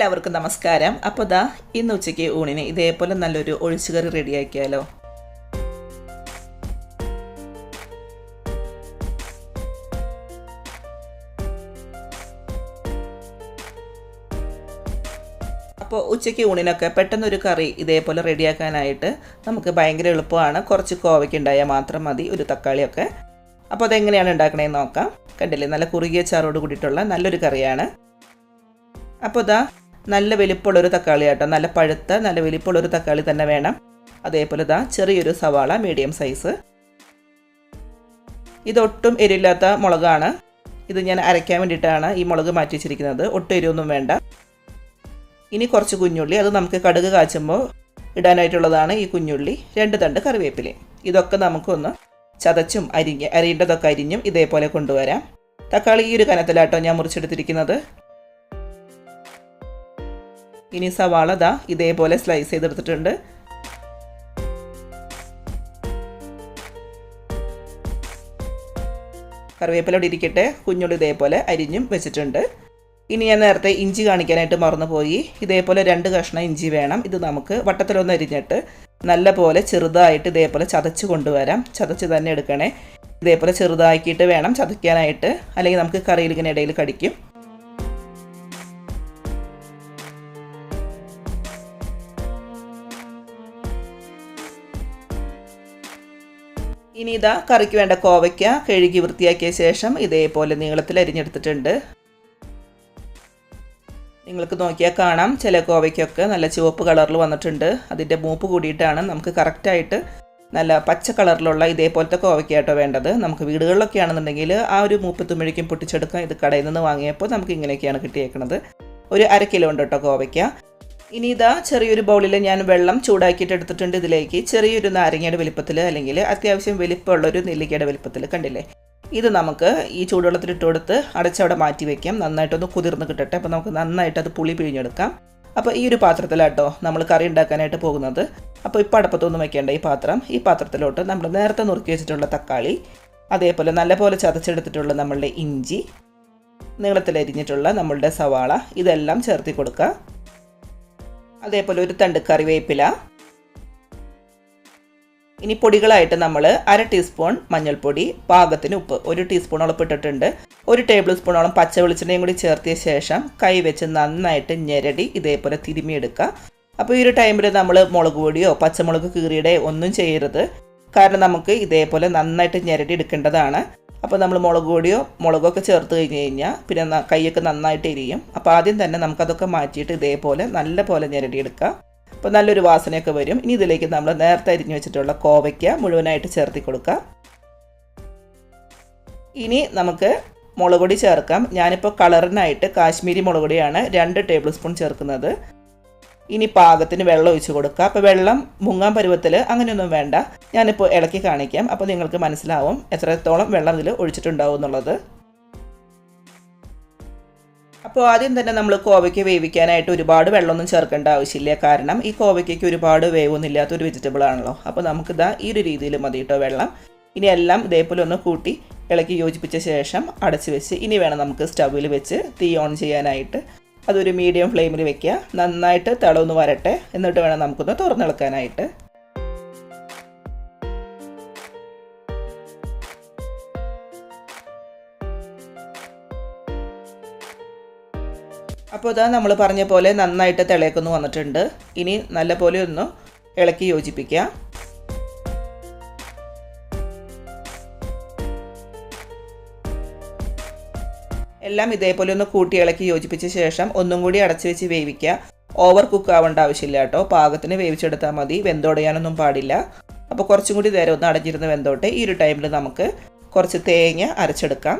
എല്ലാവർക്കും നമസ്കാരം. അപ്പോൾ ദാ ഇന്ന് ഉച്ചയ്ക്ക് ഊണിന് ഇതേപോലെ നല്ലൊരു ഒഴിച്ചുകറി റെഡിയാക്കിയാലോ? അപ്പോൾ ഉച്ചയ്ക്ക് ഊണിനൊക്കെ പെട്ടെന്നൊരു കറി ഇതേപോലെ റെഡിയാക്കാനായിട്ട് നമുക്ക് ഭയങ്കര എളുപ്പമാണ്. കുറച്ച് കോവയ്ക്ക് ഉണ്ടായാൽ മാത്രം മതി ഒരു തക്കാളിയൊക്കെ. അപ്പോൾ അതെങ്ങനെയാണ് ഉണ്ടാക്കണേന്ന് നോക്കാം. കണ്ടില്ലേ? നല്ല കുറുകിയ ചാറോട് കൂടിയിട്ടുള്ള നല്ലൊരു കറിയാണ്. അപ്പോൾ ഇതാ നല്ല വലിപ്പമുള്ളൊരു തക്കാളി കേട്ടോ നല്ല പഴുത്ത നല്ല വലിപ്പമുള്ളൊരു തക്കാളി തന്നെ വേണം. അതേപോലെ ഇതാ ചെറിയൊരു സവാള മീഡിയം സൈസ് ഇതൊട്ടും എരിയില്ലാത്ത മുളകാണ്. ഇത് ഞാൻ അരയ്ക്കാൻ വേണ്ടിയിട്ടാണ് ഈ മുളക് മാറ്റി വെച്ചിരിക്കുന്നത്. ഒട്ടും എരിവൊന്നും വേണ്ട. ഇനി കുറച്ച് കുഞ്ഞുള്ളി. അത് നമുക്ക് കടുക് കാച്ചുമ്പോൾ ഇടാനായിട്ടുള്ളതാണ് ഈ കുഞ്ഞുള്ളി. രണ്ട് തണ്ട് കറിവേപ്പില ഇതൊക്കെ നമുക്കൊന്ന് ചതച്ചും അരിഞ്ഞ് അരിയേണ്ടതൊക്കെ അരിഞ്ഞും ഇതേപോലെ കൊണ്ടുവരാം. തക്കാളി ഈ ഒരു കനത്തിലാട്ടോ ഞാൻ മുറിച്ചെടുത്തിരിക്കുന്നത്. ഇനി സവാള ദാ ഇതേപോലെ സ്ലൈസ് ചെയ്തെടുത്തിട്ടുണ്ട്. കറിവേപ്പിലോട് ഇരിക്കട്ടെ. കുഞ്ഞുള്ളി ഇതേപോലെ അരിഞ്ഞും വെച്ചിട്ടുണ്ട്. ഇനി ഞാൻ നേരത്തെ ഇഞ്ചി കാണിക്കാനായിട്ട് മറന്നുപോയി. ഇതേപോലെ രണ്ട് കഷ്ണം ഇഞ്ചി വേണം. ഇത് നമുക്ക് വട്ടത്തിലൊന്ന് അരിഞ്ഞിട്ട് നല്ല പോലെ ചെറുതായിട്ട് ഇതേപോലെ ചതച്ച് കൊണ്ടുവരാം. ചതച്ച് തന്നെ എടുക്കണേ. ഇതേപോലെ ചെറുതാക്കിയിട്ട് വേണം ചതയ്ക്കാനായിട്ട്. അല്ലെങ്കിൽ നമുക്ക് കറിയിൽ ഇങ്ങനെ ഇടയിൽ കടിക്കും. ഇനി ഇതാ കറിക്ക് വേണ്ട കോവയ്ക്ക കഴുകി വൃത്തിയാക്കിയ ശേഷം ഇതേപോലെ നീളത്തിൽ അരിഞ്ഞെടുത്തിട്ടുണ്ട്. നിങ്ങൾക്ക് നോക്കിയാൽ കാണാം ചില കോവയ്ക്കൊക്കെ നല്ല ചുവപ്പ് കളറിൽ വന്നിട്ടുണ്ട്. അതിന്റെ മൂപ്പ് കൂടിയിട്ടാണ് നമുക്ക് കറക്റ്റായിട്ട് നല്ല പച്ച കളറിലുള്ള ഇതേപോലത്തെ കോവയ്ക്കായിട്ടോ വേണ്ടത്. നമുക്ക് വീടുകളിലൊക്കെ ആണെന്നുണ്ടെങ്കിൽ ആ ഒരു മൂപ്പ് തുമ്മിഴിക്കും പൊട്ടിച്ചെടുക്കാം ഇത് കടയിൽ നിന്ന് വാങ്ങിയപ്പോൾ നമുക്ക് ഇങ്ങനെയൊക്കെയാണ് കിട്ടിയേക്കുന്നത് ഒരു അര കിലോ ഉണ്ട് കേട്ടോ കോവയ്ക്ക. ഇനി ഇതാ ചെറിയൊരു ബൗളിൽ ഞാൻ വെള്ളം ചൂടാക്കിയിട്ട് എടുത്തിട്ടുണ്ട് ഇതിലേക്ക്. ചെറിയൊരു നാരങ്ങയുടെ വലിപ്പത്തിൽ അല്ലെങ്കിൽ അത്യാവശ്യം വലിപ്പമുള്ളൊരു നെല്ലിക്കയുടെ വലിപ്പത്തിൽ കണ്ടില്ലേ? ഇത് നമുക്ക് ഈ ചൂടുവെള്ളത്തിൽ ഇട്ട് കൊടുത്ത് അടച്ചവിടെ മാറ്റി വെക്കാം. നന്നായിട്ടൊന്ന് കുതിർന്ന് കിട്ടട്ടെ. അപ്പോൾ നമുക്ക് നന്നായിട്ട് അത് പുളി പിഴിഞ്ഞെടുക്കാം. അപ്പോൾ ഈ ഒരു പാത്രത്തിലാട്ടോ നമ്മൾ കറി ഉണ്ടാക്കാനായിട്ട് പോകുന്നത്. അപ്പോൾ ഇപ്പോൾ അടപ്പത്തൊന്നും വെക്കേണ്ട ഈ പാത്രം. ഈ പാത്രത്തിലോട്ട് നമ്മൾ നേരത്തെ നുറുക്കി വെച്ചിട്ടുള്ള തക്കാളി അതേപോലെ നല്ലപോലെ ചതച്ചെടുത്തിട്ടുള്ള നമ്മളുടെ ഇഞ്ചി നീളത്തിലരിഞ്ഞിട്ടുള്ള നമ്മളുടെ സവാള ഇതെല്ലാം ചേർത്തി കൊടുക്കുക. അതേപോലെ ഒരു തണ്ട് കറിവേപ്പില. ഇനി പൊടികളായിട്ട് നമ്മൾ അര ടീസ്പൂൺ മഞ്ഞൾപ്പൊടി പാകത്തിന് ഉപ്പ് ഒരു ടീസ്പൂണോളം ഇട്ടിട്ടുണ്ട്. ഒരു ടേബിൾ സ്പൂണോളം പച്ച വെളിച്ചെണ്ണയും കൂടി ചേർത്തിയ ശേഷം കൈ വെച്ച് നന്നായിട്ട് ഞെരടി ഇതേപോലെ തിരുമിയെടുക്കുക അപ്പോൾ ഈ ഒരു ടൈമിൽ നമ്മൾ മുളക് പൊടിയോ പച്ചമുളക് കീറിയുടെ ഒന്നും ചെയ്യരുത്. കാരണം നമുക്ക് ഇതേപോലെ നന്നായിട്ട് ഞെരടി എടുക്കേണ്ടതാണ്. അപ്പോൾ നമ്മൾ മുളക് പൊടിയോ മുളകൊക്കെ ചേർത്ത് കഴിഞ്ഞ് കഴിഞ്ഞാൽ പിന്നെ കൈയൊക്കെ നന്നായിട്ട് എരിയും. അപ്പോൾ ആദ്യം തന്നെ നമുക്കതൊക്കെ മാറ്റിയിട്ട് ഇതേപോലെ നല്ല പോലെ ഞെരടിയെടുക്കാം അപ്പോൾ നല്ലൊരു വാസനയൊക്കെ വരും. ഇനി ഇതിലേക്ക് നമ്മൾ നേരത്തെ അരിഞ്ഞു വെച്ചിട്ടുള്ള കോവയ്ക്ക മുഴുവനായിട്ട് ചേർത്തി കൊടുക്കുക. ഇനി നമുക്ക് മുളക് പൊടി ചേർക്കാം. ഞാനിപ്പോൾ കളറിനായിട്ട് കാശ്മീരി മുളക് പൊടിയാണ് രണ്ട് ടേബിൾ സ്പൂൺ ചേർക്കുന്നത്. ഇനി പാകത്തിന് വെള്ളം ഒഴിച്ച് കൊടുക്കുക. അപ്പോൾ വെള്ളം മുങ്ങാൻ പരുവത്തിൽ അങ്ങനെയൊന്നും വേണ്ട. ഞാനിപ്പോൾ ഇളക്കി കാണിക്കാം. അപ്പോൾ നിങ്ങൾക്ക് മനസ്സിലാവും എത്രത്തോളം വെള്ളം ഇതിൽ ഒഴിച്ചിട്ടുണ്ടാവും എന്നുള്ളത്. അപ്പോൾ ആദ്യം തന്നെ നമ്മൾ കോവയ്ക്ക് വേവിക്കാനായിട്ട് ഒരുപാട് വെള്ളമൊന്നും ചേർക്കേണ്ട ആവശ്യമില്ല. കാരണം ഈ കോവയ്ക്ക് ഒരുപാട് വേവൊന്നുമില്ലാത്ത ഒരു വെജിറ്റബിൾ ആണല്ലോ. അപ്പോൾ നമുക്കിതാ ഈ ഒരു രീതിയിൽ മതി കേട്ടോ വെള്ളം. ഇനി എല്ലാം ഇതേപോലെ ഒന്ന് കൂട്ടി ഇളക്കി യോജിപ്പിച്ച ശേഷം അടച്ച് വെച്ച് ഇനി വേണം നമുക്ക് സ്റ്റൗവിൽ വെച്ച് തീ ഓൺ ചെയ്യാനായിട്ട്. അതൊരു മീഡിയം ഫ്ലെയിമിൽ വെക്കുക. നന്നായിട്ട് തിളവൊന്ന് വരട്ടെ. എന്നിട്ട് വേണം നമുക്കൊന്ന് തുറന്നെടുക്കാനായിട്ട് അപ്പോൾ ഇതാ നമ്മൾ പറഞ്ഞ പോലെ നന്നായിട്ട് തിളയൊക്കെ വന്നിട്ടുണ്ട്. ഇനി നല്ല പോലെ ഒന്ന് ഇളക്കി യോജിപ്പിക്കുക. എല്ലാം ഇതേപോലെ ഒന്ന് കൂട്ടി ഇളക്കി യോജിപ്പിച്ച ശേഷം ഒന്നും കൂടി അടച്ചു വെച്ച് വേവിക്കുക. ഓവർ കുക്ക് ആവേണ്ട ആവശ്യമില്ല കേട്ടോ. പാകത്തിന് വേവിച്ചെടുത്താൽ മതി. വെന്തോടയാനൊന്നും പാടില്ല. അപ്പോൾ കുറച്ചും കൂടി നേരം ഒന്ന് അടഞ്ഞിരുന്ന് വെന്തോട്ടെ. ഈ ഒരു ടൈമിൽ നമുക്ക് കുറച്ച് തേങ്ങ അരച്ചെടുക്കാം.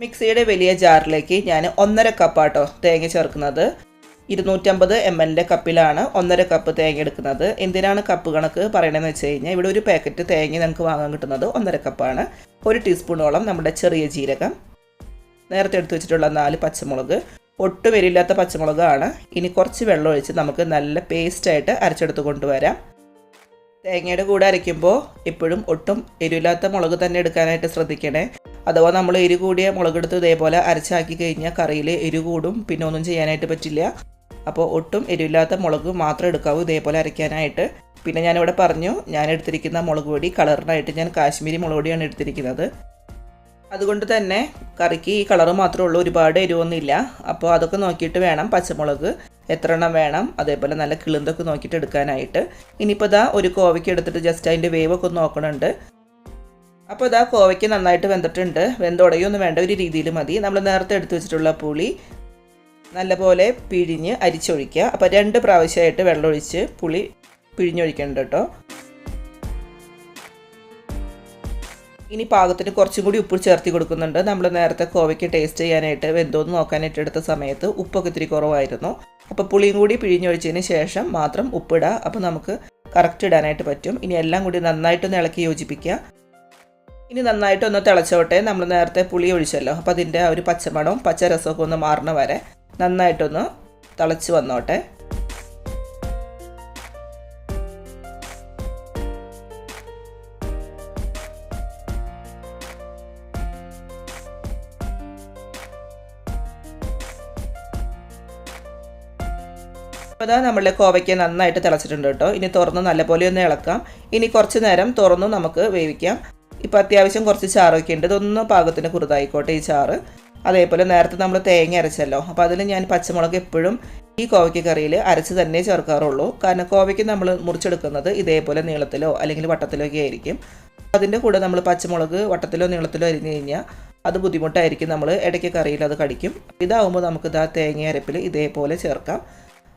മിക്സിയുടെ വലിയ ജാറിലേക്ക് ഞാൻ ഒന്നര കപ്പാട്ടോ തേങ്ങ ചേർക്കുന്നത്. ഇരുന്നൂറ്റമ്പത് എം എല്ലിന്റെ കപ്പിലാണ് ഒന്നര കപ്പ് തേങ്ങ എടുക്കുന്നത് എന്തിനാണ് കപ്പ് കണക്ക് പറയണതെന്ന് വെച്ച് കഴിഞ്ഞാൽ ഇവിടെ ഒരു പാക്കറ്റ് തേങ്ങ നമുക്ക് വാങ്ങാൻ കിട്ടുന്നത് ഒന്നര കപ്പാണ് ഒരു ടീസ്പൂണോളം നമ്മുടെ ചെറിയ ജീരകം നേരത്തെ എടുത്തു വെച്ചിട്ടുള്ള നാല് പച്ചമുളക് ഒട്ടും എരിയില്ലാത്ത പച്ചമുളകാണ്. ഇനി കുറച്ച് വെള്ളം ഒഴിച്ച് നമുക്ക് നല്ല പേസ്റ്റായിട്ട് അരച്ചെടുത്ത് കൊണ്ടുവരാം. തേങ്ങയുടെ കൂടെ അരയ്ക്കുമ്പോൾ എപ്പോഴും ഒട്ടും എരിവില്ലാത്ത മുളക് തന്നെ എടുക്കാനായിട്ട് ശ്രദ്ധിക്കണേ. അഥവാ നമ്മൾ എരി കൂടിയ മുളകെടുത്ത് ഇതേപോലെ അരച്ചാക്കി കഴിഞ്ഞാൽ കറിയിൽ എരി കൂടും പിന്നെ ഒന്നും ചെയ്യാനായിട്ട് പറ്റില്ല. അപ്പോൾ ഒട്ടും എരിവില്ലാത്ത മുളക് മാത്രം എടുക്കാവൂ ഇതേപോലെ അരയ്ക്കാനായിട്ട്. പിന്നെ ഞാനിവിടെ പറഞ്ഞു ഞാൻ എടുത്തിരിക്കുന്ന മുളക് പൊടി കളറിനായിട്ട് ഞാൻ കാശ്മീരി മുളക് പൊടിയാണ് എടുത്തിരിക്കുന്നത്. അതുകൊണ്ട് തന്നെ കറിക്ക് ഈ കളറ് മാത്രമേ ഉള്ളൂ ഒരുപാട് എരിവൊന്നുമില്ല. അപ്പോൾ അതൊക്കെ നോക്കിയിട്ട് വേണം പച്ചമുളക് എത്ര എണ്ണം വേണം അതേപോലെ നല്ല കിളിന്തൊക്കെ നോക്കിയിട്ട് എടുക്കാനായിട്ട്. ഇനിയിപ്പോൾ ഇതാ ഒരു കോവയ്ക്ക് എടുത്തിട്ട് ജസ്റ്റ് അതിന്റെ വേവൊക്കെ ഒന്ന് നോക്കണുണ്ട്. അപ്പോൾ ഇതാ കോവയ്ക്ക് നന്നായിട്ട് വെന്തിട്ടുണ്ട്. വെന്തുടയൊന്നും വേണ്ട ഒരു രീതിയിൽ മതി. നമ്മൾ നേരത്തെ എടുത്തു വെച്ചിട്ടുള്ള പുളി നല്ലപോലെ പിഴിഞ്ഞ് അരിച്ചൊഴിക്കുക. അപ്പോൾ രണ്ട് പ്രാവശ്യമായിട്ട് വെള്ളമൊഴിച്ച് പുളി പിഴിഞ്ഞൊഴിക്കേണ്ട കേട്ടോ. ഇനി പാകത്തിന് കുറച്ചും കൂടി ഉപ്പ് ചേർത്തി കൊടുക്കുന്നുണ്ട്. നമ്മൾ നേരത്തെ കോവയ്ക്ക് ടേസ്റ്റ് ചെയ്യാനായിട്ട് വെന്തോന്ന് നോക്കാനായിട്ട് എടുത്ത സമയത്ത് ഉപ്പൊക്കെ ഇത്തിരി കുറവായിരുന്നു. അപ്പോൾ പുളിയും കൂടി പിഴിഞ്ഞൊഴിച്ചതിന് ശേഷം മാത്രം ഉപ്പിടുക അപ്പോൾ നമുക്ക് കറക്റ്റ് ഇടാനായിട്ട് പറ്റും. ഇനി എല്ലാം കൂടി നന്നായിട്ടൊന്ന് ഇളക്കി യോജിപ്പിക്കുക. ഇനി നന്നായിട്ടൊന്ന് തിളച്ചോട്ടെ. നമ്മൾ നേരത്തെ പുളി ഒഴിച്ചല്ലോ. അപ്പോൾ അതിന്റെ ആ ഒരു പച്ചമണവും പച്ച രസമൊക്കെ ഒന്ന് മാറണ വരെ നന്നായിട്ടൊന്ന് തിളച്ച് വന്നോട്ടെ. അപ്പോൾ അതാ നമ്മളുടെ കോവയ്ക്ക് നന്നായിട്ട് തിളച്ചിട്ടുണ്ട് കേട്ടോ. ഇനി തുറന്ന് നല്ലപോലെ ഒന്ന് ഇളക്കാം. ഇനി കുറച്ച് നേരം തുറന്ന് നമുക്ക് വേവിക്കാം. ഇപ്പോൾ അത്യാവശ്യം കുറച്ച് ചാറൊക്കെ ഉണ്ട് ഇതൊന്ന് പാകത്തിന് കുറുതായിക്കോട്ടെ ഈ ചാറ്. അതേപോലെ നേരത്തെ നമ്മൾ തേങ്ങ അരച്ചല്ലോ. അപ്പോൾ അതിൽ ഞാൻ പച്ചമുളക് എപ്പോഴും ഈ കോവയ്ക്ക് കറിയിൽ അരച്ച് തന്നെ ചേർക്കാറുള്ളൂ. കാരണം കോവയ്ക്ക് നമ്മൾ മുറിച്ചെടുക്കുന്നത് ഇതേപോലെ നീളത്തിലോ അല്ലെങ്കിൽ വട്ടത്തിലോ ഒക്കെ ആയിരിക്കും. അതിന്റെ കൂടെ നമ്മൾ പച്ചമുളക് വട്ടത്തിലോ നീളത്തിലോ അരിഞ്ഞു കഴിഞ്ഞാൽ അത് ബുദ്ധിമുട്ടായിരിക്കും. നമ്മൾ ഇടയ്ക്ക് കറിയിൽ അത് കടിക്കും. ഇതാവുമ്പോൾ നമുക്ക് ഇതാ തേങ്ങ അരപ്പിൽ ഇതേപോലെ ചേർക്കാം.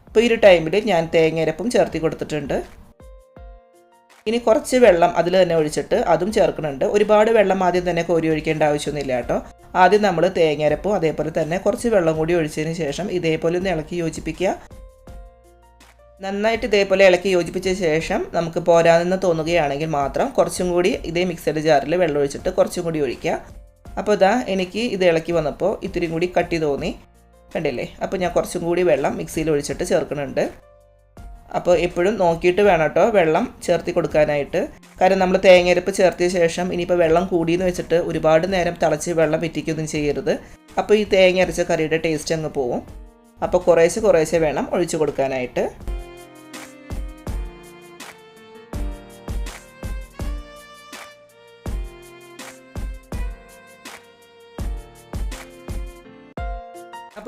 അപ്പോൾ ഈ ഒരു ടൈമിൽ ഞാൻ തേങ്ങയരപ്പും ചേർത്തി കൊടുത്തിട്ടുണ്ട്. ഇനി കുറച്ച് വെള്ളം അതിൽ തന്നെ ഒഴിച്ചിട്ട് അതും ചേർക്കുന്നുണ്ട്. ഒരുപാട് വെള്ളം ആദ്യം തന്നെ കോരി ഒഴിക്കേണ്ട ആവശ്യമൊന്നുമില്ല കേട്ടോ. ആദ്യം നമ്മൾ തേങ്ങയരപ്പും അതേപോലെ തന്നെ കുറച്ച് വെള്ളം കൂടി ഒഴിച്ചതിന് ശേഷം ഇതേപോലെ ഒന്ന് ഇളക്കി യോജിപ്പിക്കുക. നന്നായിട്ട് ഇതേപോലെ ഇളക്കി യോജിപ്പിച്ച ശേഷം നമുക്ക് പോരാതെന്ന് തോന്നുകയാണെങ്കിൽ മാത്രം കുറച്ചും കൂടി ഇതേ മിക്സഡ് ജാറിൽ വെള്ളം ഒഴിച്ചിട്ട് കുറച്ചും കൂടി ഒഴിക്കുക. അപ്പോൾ ഇതാ എനിക്ക് ഇത് ഇളക്കി വന്നപ്പോൾ ഇത്തിരി കൂടി കട്ടി തോന്നി. കണ്ടില്ലേ? അപ്പോൾ ഞാൻ കുറച്ചും കൂടി വെള്ളം മിക്സിയിൽ ഒഴിച്ചിട്ട് ചേർക്കുന്നുണ്ട്. അപ്പോൾ എപ്പോഴും നോക്കിയിട്ട് വേണം കേട്ടോ വെള്ളം ചേർത്തി കൊടുക്കാനായിട്ട്. കാരണം നമ്മൾ തേങ്ങയരപ്പ് ചേർത്തിയ ശേഷം ഇനിയിപ്പോൾ വെള്ളം കൂടിയെന്ന് വെച്ചിട്ട് ഒരുപാട് നേരം തിളച്ച് വെള്ളം പിറ്റിക്കൊന്നും ചെയ്യരുത്. അപ്പോൾ ഈ തേങ്ങ അരച്ച കറിയുടെ ടേസ്റ്റ് അങ്ങ് പോവും. അപ്പോൾ കുറേശ്ശെ കുറേശ്ശെ വേണം ഒഴിച്ചു കൊടുക്കാനായിട്ട്.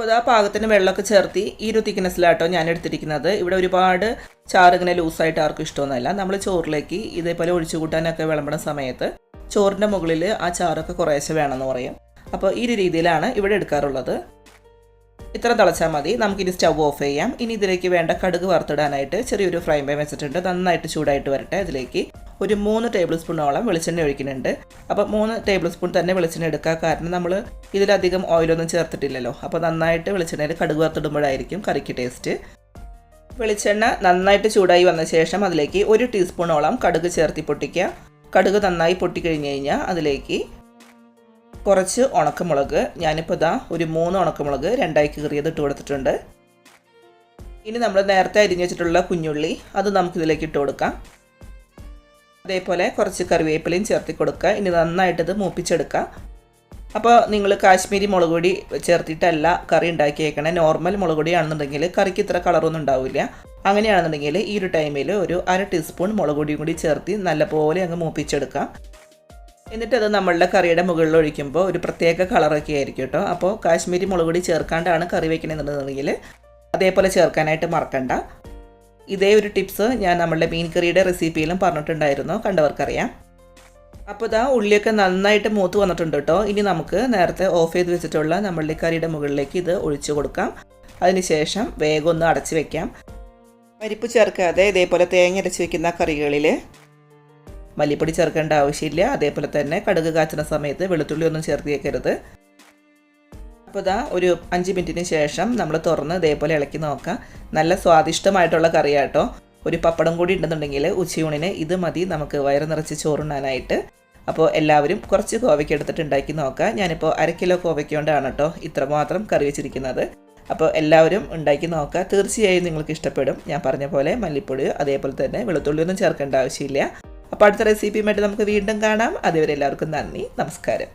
അപ്പോൾ ഇതാ പാകത്തിന് വെള്ളമൊക്കെ ചേർത്തി ഈ ഒരു തിക്നെസ്സിലാട്ടോ ഞാൻ എടുത്തിരിക്കുന്നത്. ഇവിടെ ഒരുപാട് ചാറ് ഇങ്ങനെ ലൂസായിട്ട് ആർക്കും ഇഷ്ടമൊന്നുമല്ല. നമ്മൾ ചോറിലേക്ക് ഇതേപോലെ ഒഴിച്ചു കൂട്ടാനൊക്കെ വിളമ്പണ സമയത്ത് ചോറിന്റെ മുകളിൽ ആ ചാറൊക്കെ കുറേശ്ശെ വേണമെന്ന് പറയും. അപ്പോൾ ഈ രീതിയിലാണ് ഇവിടെ എടുക്കാറുള്ളത്. ഇത്ര തിളച്ചാൽ മതി. നമുക്കിനി സ്റ്റവ് ഓഫ് ചെയ്യാം. ഇനി ഇതിലേക്ക് വേണ്ട കടുക് വറുത്തിടാനായിട്ട് ചെറിയൊരു ഫ്രൈ പാൻ വെച്ചിട്ടുണ്ട്. നന്നായിട്ട് ചൂടായിട്ട് വരട്ടെ അതിലേക്ക്. ഒരു മൂന്ന് ടേബിൾ സ്പൂണോളം വെളിച്ചെണ്ണ ഒഴിക്കുന്നുണ്ട്. അപ്പോൾ മൂന്ന് ടേബിൾ സ്പൂൺ തന്നെ വെളിച്ചെണ്ണ എടുക്കുക കാരണം നമ്മൾ ഇതിലധികം ഓയിലൊന്നും ചേർത്തിട്ടില്ലല്ലോ. അപ്പോൾ നന്നായിട്ട് വെളിച്ചെണ്ണയിൽ കടുക് വറുത്തിടുമ്പോഴായിരിക്കും കറിക്ക് ടേസ്റ്റ് വെളിച്ചെണ്ണ നന്നായിട്ട് ചൂടായി വന്ന ശേഷം അതിലേക്ക് ഒരു ടീസ്പൂണോളം കടുക് ചേർത്തി പൊട്ടിക്കുക. കടുക് നന്നായി പൊട്ടിക്കഴിഞ്ഞ് കഴിഞ്ഞാൽ അതിലേക്ക് കുറച്ച് ഉണക്കമുളക് ഞാനിപ്പോൾ ഇതാ ഒരു മൂന്ന് ഉണക്കമുളക് രണ്ടായി കീറിയത് ഇട്ട് കൊടുത്തിട്ടുണ്ട്. ഇനി നമ്മൾ നേരത്തെ അരിഞ്ഞു വെച്ചിട്ടുള്ള കുഞ്ഞുള്ളി അത് നമുക്കിതിലേക്ക് ഇട്ട് കൊടുക്കാം. അതേപോലെ കുറച്ച് കറിവേപ്പിലയും ചേർത്തി കൊടുക്കുക. ഇനി നന്നായിട്ടത് മൂപ്പിച്ചെടുക്കുക. അപ്പോൾ നിങ്ങൾ കാശ്മീരി മുളക് പൊടി ചേർത്തിട്ടല്ല കറി ഉണ്ടാക്കിയേക്കണേ. നോർമൽ മുളക് പൊടിയാണെന്നുണ്ടെങ്കിൽ കറിക്ക് ഇത്ര കളറൊന്നും ഉണ്ടാവില്ല. അങ്ങനെയാണെന്നുണ്ടെങ്കിൽ ഈ ഒരു ടൈമിൽ ഒരു അര ടീസ്പൂൺ മുളക് പൊടിയും കൂടി ചേർത്തി നല്ലപോലെ അങ്ങ് മൂപ്പിച്ചെടുക്കാം എന്നിട്ട് നമ്മളുടെ കറിയുടെ മുകളിൽ ഒഴിക്കുമ്പോൾ ഒരു പ്രത്യേക കളറൊക്കെ ആയിരിക്കും കേട്ടോ. അപ്പോൾ കാശ്മീരി മുളക് പൊടി ചേർക്കാണ്ടാണ് കറി വയ്ക്കണമെന്നുണ്ടെങ്കിൽ അതേപോലെ ചേർക്കാനായിട്ട് മറക്കണ്ട. ഇതേ ഒരു ടിപ്സ് ഞാൻ നമ്മളുടെ മീൻ കറിയുടെ റെസിപ്പിയിലും പറഞ്ഞിട്ടുണ്ടായിരുന്നു. കണ്ടവർക്കറിയാം. അപ്പോൾ ഇതാ ഉള്ളിയൊക്കെ നന്നായിട്ട് മൂത്ത് വന്നിട്ടുണ്ട് കേട്ടോ. ഇനി നമുക്ക് നേരത്തെ ഓഫ് ചെയ്ത് വെച്ചിട്ടുള്ള നമ്മളുടെ കറിയുടെ മുകളിലേക്ക് ഇത് ഒഴിച്ചു കൊടുക്കാം. അതിനുശേഷം വേഗം ഒന്ന് അടച്ചു വെക്കാം. പരിപ്പ് ചേർക്കാതെ ഇതേപോലെ തേങ്ങ അരച്ച് വെക്കുന്ന കറികളിൽ മല്ലിപ്പൊടി ചേർക്കേണ്ട ആവശ്യമില്ല. അതേപോലെ തന്നെ കടുക് കാച്ചുന്ന സമയത്ത് വെളുത്തുള്ളി ഒന്നും ചേർത്തേക്കരുത് അപ്പോൾ ഇതാ ഒരു അഞ്ച് മിനിറ്റിന് ശേഷം നമ്മൾ തുറന്ന് ഇതേപോലെ ഇളക്കി നോക്കാം. നല്ല സ്വാദിഷ്ടമായിട്ടുള്ള കറിയാട്ടോ. ഒരു പപ്പടം കൂടി ഉണ്ടെന്നുണ്ടെങ്കിൽ ഉച്ചയൂണിന് ഇത് മതി നമുക്ക് വയറ് നിറച്ച് ചോറുണ്ണാനായിട്ട്. അപ്പോൾ എല്ലാവരും കുറച്ച് കോവയ്ക്ക് എടുത്തിട്ട് ഉണ്ടാക്കി നോക്കാം. ഞാനിപ്പോൾ അര കിലോ കോവയ്ക്ക് കൊണ്ടാണ് കേട്ടോ ഇത്രമാത്രം കറി വെച്ചിരിക്കുന്നത്. അപ്പോൾ എല്ലാവരും ഉണ്ടാക്കി നോക്കുക തീർച്ചയായും നിങ്ങൾക്ക് ഇഷ്ടപ്പെടും. ഞാൻ പറഞ്ഞ പോലെ മല്ലിപ്പൊടി അതേപോലെ തന്നെ വെളുത്തുള്ളിയൊന്നും ചേർക്കേണ്ട ആവശ്യമില്ല. അപ്പോൾ അടുത്ത റെസിപ്പിയുമായിട്ട് നമുക്ക് വീണ്ടും കാണാം. അതുവരെ എല്ലാവർക്കും നന്ദി നമസ്കാരം.